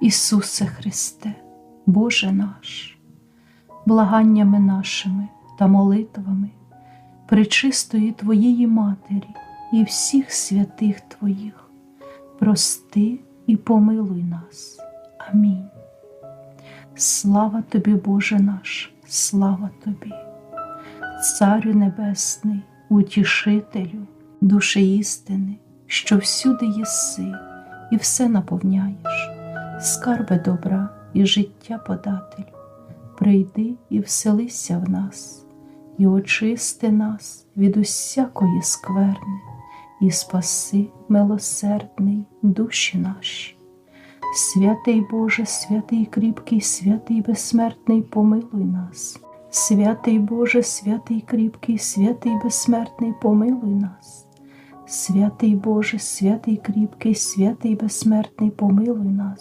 Ісусе Христе, Боже наш, благаннями нашими та молитвами, пречистої Твоєї Матері і всіх святих Твоїх, прости і помилуй нас. Амінь. Слава тобі, Боже наш, слава тобі, Царю Небесний, утішителю, душі істини, що всюди єси і все наповняєш, скарби добра і життя подателю, прийди і вселися в нас, і очисти нас від усякої скверни, і спаси, милосердний, душі наші. Святий Боже, святий кріпкий, святий безсмертний, помилуй нас. Святий Боже, святий кріпкий, святий безсмертний, помилуй нас. Святий Боже, святий кріпкий, святий безсмертний, помилуй нас.